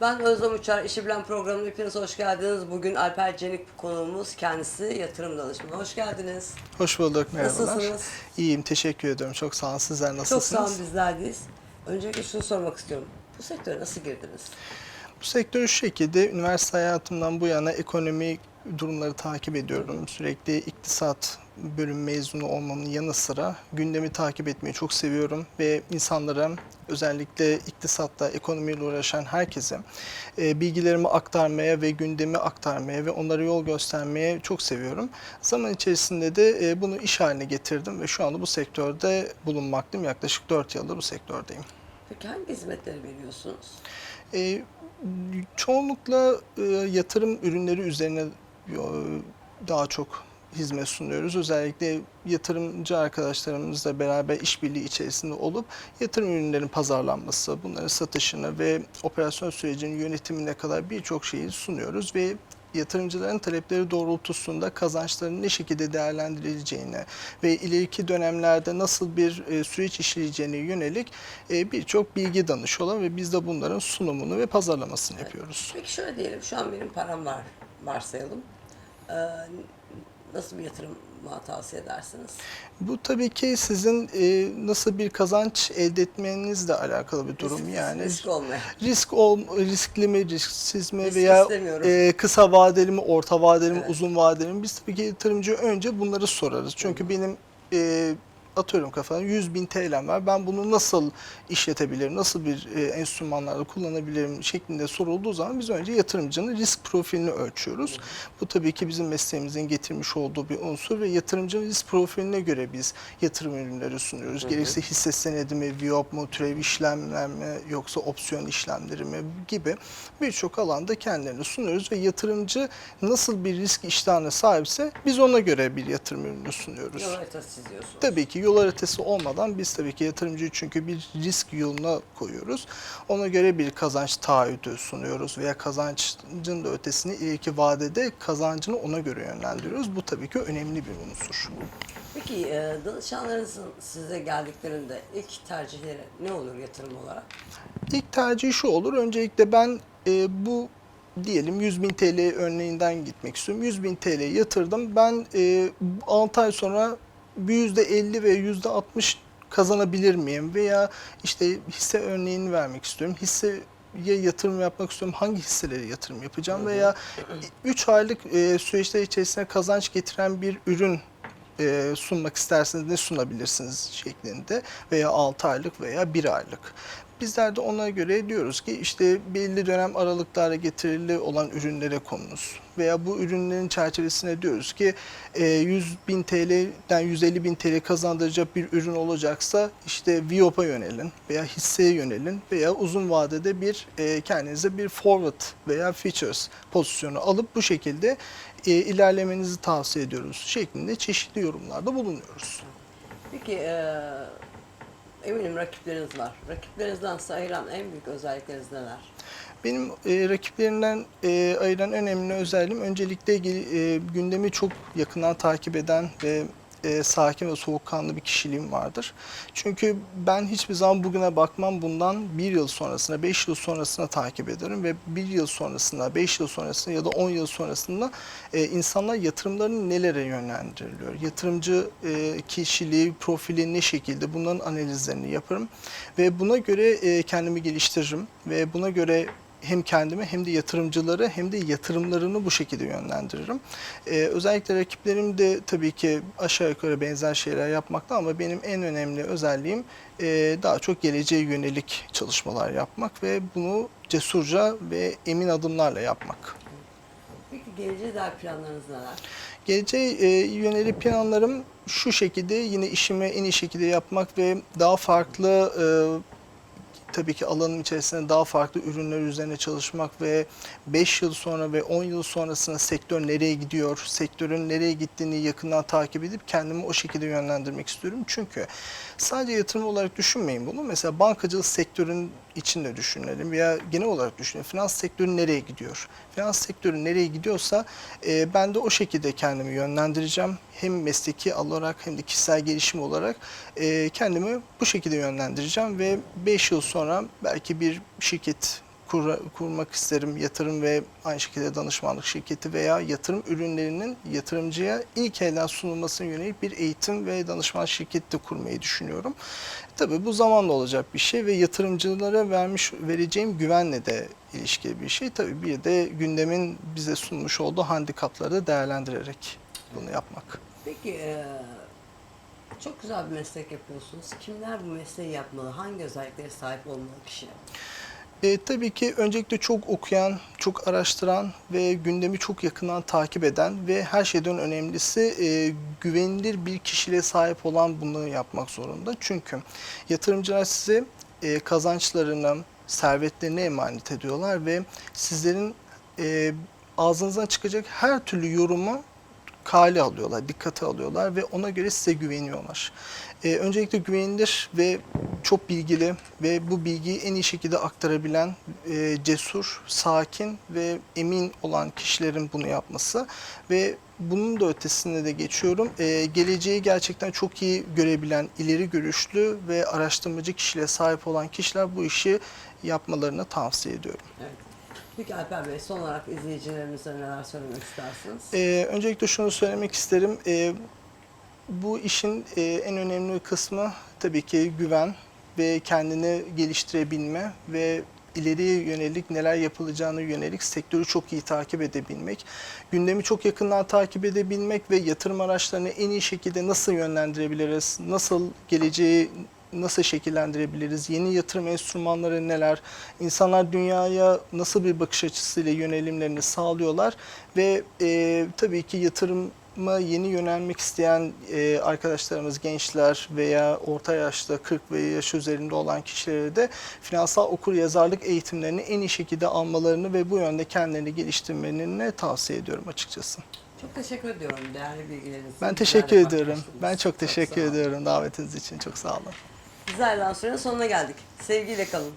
Ben Özlem Uçar, İşi Bilen programına hepiniz hoş geldiniz. Bugün Alper Cenik konuğumuz, kendisi yatırım danışmanı. Hoş geldiniz. Hoş bulduk, merhabalar. Nasılsınız? İyiyim, teşekkür ediyorum. Çok sağ olun. Sizler Çok nasılsınız? sağ olun bizlerdeyiz. Öncelikle şunu sormak istiyorum. Bu sektöre nasıl girdiniz? Bu sektör şu şekilde, üniversite hayatımdan bu yana ekonomi durumları takip ediyorum. Sürekli iktisat bölüm mezunu olmamın yanı sıra gündemi takip etmeyi çok seviyorum ve insanlara özellikle iktisatta, ekonomiyle uğraşan herkese e, bilgilerimi aktarmaya ve gündemi aktarmaya ve onlara yol göstermeye çok seviyorum. Zaman içerisinde de e, bunu iş haline getirdim ve şu anda bu sektörde bulunmaktayım. Yaklaşık 4 yıldır bu sektördeyim. Peki hangi hizmetleri veriyorsunuz? E, çoğunlukla e, yatırım ürünleri üzerine e, daha çok hizmet sunuyoruz. Özellikle yatırımcı arkadaşlarımızla beraber işbirliği içerisinde olup yatırım ürünlerin pazarlanması, bunların satışını ve operasyon sürecinin yönetimine kadar birçok şeyi sunuyoruz ve yatırımcıların talepleri doğrultusunda kazançlarını ne şekilde değerlendirileceğine ve ileriki dönemlerde nasıl bir e, süreç işleyeceğine yönelik e, birçok bilgi danışıyorlar ve biz de bunların sunumunu ve pazarlamasını yapıyoruz. Peki şöyle diyelim, şu an benim param var, varsayalım. Ee, nasıl bir yatırım tavsiye edersiniz? Bu tabii ki sizin e, nasıl bir kazanç elde etmenizle alakalı bir durum Risk- yani. Risk olmayan. Risk ol, riskli mi, risksiz mi Risk veya e, kısa vadeli mi, orta vadeli mi, Evet. uzun vadeli mi? Biz tabii ki yatırımcıya önce bunları sorarız. Çünkü benim e, atıyorum kafana 100 bin TL'm var. Ben bunu nasıl işletebilirim, nasıl bir e, enstrümanlarla kullanabilirim şeklinde sorulduğu zaman biz önce yatırımcının risk profilini ölçüyoruz. Bu tabii ki bizim mesleğimizin getirmiş olduğu bir unsur ve yatırımcının risk profiline göre biz yatırım ürünleri sunuyoruz. Hı. Gerekse hisse senedi mi, VIOP mu, türev işlemler mi yoksa opsiyon işlemleri mi gibi birçok alanda kendilerini sunuyoruz ve yatırımcı nasıl bir risk iştahına sahipse biz ona göre bir yatırım ürünü sunuyoruz. Yol haritası çiziyorsunuz. Tabii ki yol haritası olmadan biz tabii ki yatırımcıyı çünkü bir risk yoluna koyuyoruz. Ona göre bir kazanç taahhütü sunuyoruz veya kazancın da ötesini ileriki vadede kazancını ona göre yönlendiriyoruz. Bu tabii ki önemli bir unsur. Peki e, danışanlarınızın size geldiklerinde ilk tercihleri ne olur yatırım olarak? İlk tercih şu olur. Öncelikle ben e, bu diyelim 100 bin TL örneğinden gitmek istiyorum. 100 bin TL yatırdım. Ben e, 6 ay sonra bir %50 ve %60 kazanabilir miyim? Veya işte hisse örneğini vermek istiyorum. Hisseye yatırım yapmak istiyorum. Hangi hisselere yatırım yapacağım? Veya 3 aylık e, süreçler içerisinde kazanç getiren bir ürün e, sunmak isterseniz ne sunabilirsiniz şeklinde veya 6 aylık veya 1 aylık. Bizler de ona göre diyoruz ki işte belli dönem aralıklarla getirili olan ürünlere konunuz. Veya bu ürünlerin çerçevesine diyoruz ki e, 100 bin TL'den 150 bin TL kazandıracak bir ürün olacaksa işte VIOP'a yönelin veya hisseye yönelin veya uzun vadede bir e, kendinize bir forward veya futures pozisyonu alıp bu şekilde e, ilerlemenizi tavsiye ediyoruz şeklinde çeşitli yorumlarda bulunuyoruz. Peki e, eminim rakipleriniz var. Rakiplerinizden size en büyük özellikleriniz neler? Benim e, rakiplerinden e, ayıran önemli özelliğim öncelikle e, gündemi çok yakından takip eden ve e, sakin ve soğukkanlı bir kişiliğim vardır. Çünkü ben hiçbir zaman bugüne bakmam bundan bir yıl sonrasına, beş yıl sonrasına takip ederim ve bir yıl sonrasında, beş yıl sonrasında ya da on yıl sonrasında e, insanlar yatırımlarını nelere yönlendiriliyor? Yatırımcı e, kişiliği, profili ne şekilde bunların analizlerini yaparım ve buna göre e, kendimi geliştiririm ve buna göre hem kendimi hem de yatırımcıları hem de yatırımlarını bu şekilde yönlendiririm. Ee, özellikle rakiplerim de tabii ki aşağı yukarı benzer şeyler yapmakta ama benim en önemli özelliğim e, daha çok geleceğe yönelik çalışmalar yapmak ve bunu cesurca ve emin adımlarla yapmak. Peki geleceğe dair planlarınız neler? Geleceğe e, yönelik planlarım şu şekilde yine işimi en iyi şekilde yapmak ve daha farklı e, tabii ki alanın içerisinde daha farklı ürünler üzerine çalışmak ve 5 yıl sonra ve 10 yıl sonrasında sektör nereye gidiyor, sektörün nereye gittiğini yakından takip edip kendimi o şekilde yönlendirmek istiyorum. Çünkü sadece yatırım olarak düşünmeyin bunu. Mesela bankacılık sektörün içinde düşünelim veya genel olarak düşünelim. Finans sektörü nereye gidiyor? Finans sektörü nereye gidiyorsa e, ben de o şekilde kendimi yönlendireceğim. Hem mesleki olarak hem de kişisel gelişim olarak e, kendimi bu şekilde yönlendireceğim ve 5 yıl sonra belki bir şirket kura- kurmak isterim. Yatırım ve aynı şekilde danışmanlık şirketi veya yatırım ürünlerinin yatırımcıya ilk elden sunulmasına yönelik bir eğitim ve danışman şirketi de kurmayı düşünüyorum. Tabii bu zamanla olacak bir şey ve yatırımcılara vermiş vereceğim güvenle de ilişkili bir şey. Tabii bir de gündemin bize sunmuş olduğu handikapları da değerlendirerek bunu yapmak. Peki e, çok güzel bir meslek yapıyorsunuz. Kimler bu mesleği yapmalı? Hangi özelliklere sahip olmalı kişi? E, tabii ki öncelikle çok okuyan, çok araştıran ve gündemi çok yakından takip eden ve her şeyden önemlisi e, güvenilir bir kişiliğe sahip olan bunu yapmak zorunda. Çünkü yatırımcılar size e, kazançlarını, servetlerini emanet ediyorlar ve sizlerin e, ağzınızdan çıkacak her türlü yorumu kale alıyorlar, dikkate alıyorlar ve ona göre size güveniyorlar. Ee, öncelikle güvenilir ve çok bilgili ve bu bilgiyi en iyi şekilde aktarabilen e, cesur, sakin ve emin olan kişilerin bunu yapması ve bunun da ötesinde de geçiyorum. Ee, geleceği gerçekten çok iyi görebilen, ileri görüşlü ve araştırmacı kişiliğe sahip olan kişiler bu işi yapmalarını tavsiye ediyorum. Evet. Peki Alper Bey son olarak izleyicilerimize neler söylemek istersiniz? Ee, öncelikle şunu söylemek isterim. Ee, bu işin e, en önemli kısmı tabii ki güven ve kendini geliştirebilme ve ileriye yönelik neler yapılacağını yönelik sektörü çok iyi takip edebilmek, gündemi çok yakından takip edebilmek ve yatırım araçlarını en iyi şekilde nasıl yönlendirebiliriz, nasıl geleceği nasıl şekillendirebiliriz, yeni yatırım enstrümanları neler, insanlar dünyaya nasıl bir bakış açısıyla yönelimlerini sağlıyorlar ve e, tabii ki yatırıma yeni yönelmek isteyen e, arkadaşlarımız, gençler veya orta yaşta 40 ve yaş üzerinde olan kişilere de finansal okur yazarlık eğitimlerini en iyi şekilde almalarını ve bu yönde kendilerini geliştirmelerini tavsiye ediyorum açıkçası. Çok teşekkür ediyorum değerli bilgileriniz için. Ben teşekkür ediyorum. Ben çok teşekkür olun. ediyorum davetiniz için. Çok sağ olun. Ayrılan sürenin sonuna geldik. Sevgiyle kalın.